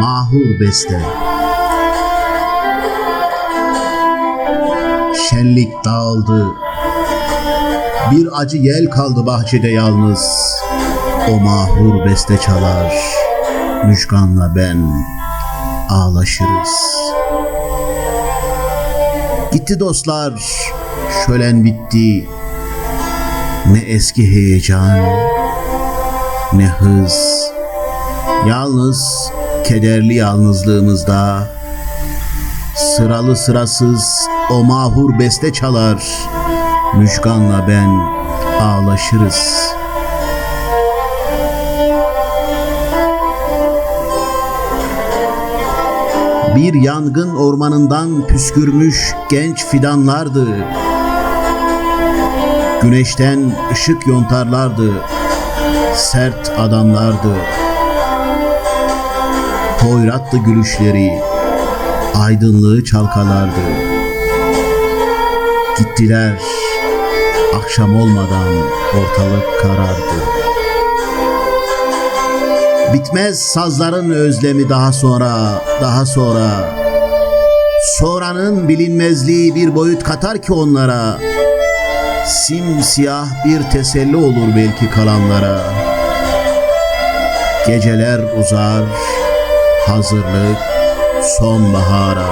Mahur beste. Şenlik dağıldı. Bir acı yel kaldı bahçede yalnız. O mahur beste çalar. Müşkanla ben ağlaşırız. Gitti dostlar. Şölen bitti. Ne eski heyecan Ne hız Yalnız kederli yalnızlığımızda sıralı sırasız o mahur beste çalar. Müşkanla ben ağlaşırız. Bir yangın ormanından püskürmüş genç fidanlardı. Güneşten ışık yontarlardı. Sert adamlardı. Hoyrattı gülüşleri, aydınlığı çalkalardı. Gittiler, akşam olmadan ortalık karardı. Bitmez sazların özlemi daha sonra, daha sonra. Sonranın bilinmezliği bir boyut katar ki onlara. Simsiyah bir teselli olur belki kalanlara. Geceler uzar, hazırlık sonbahara.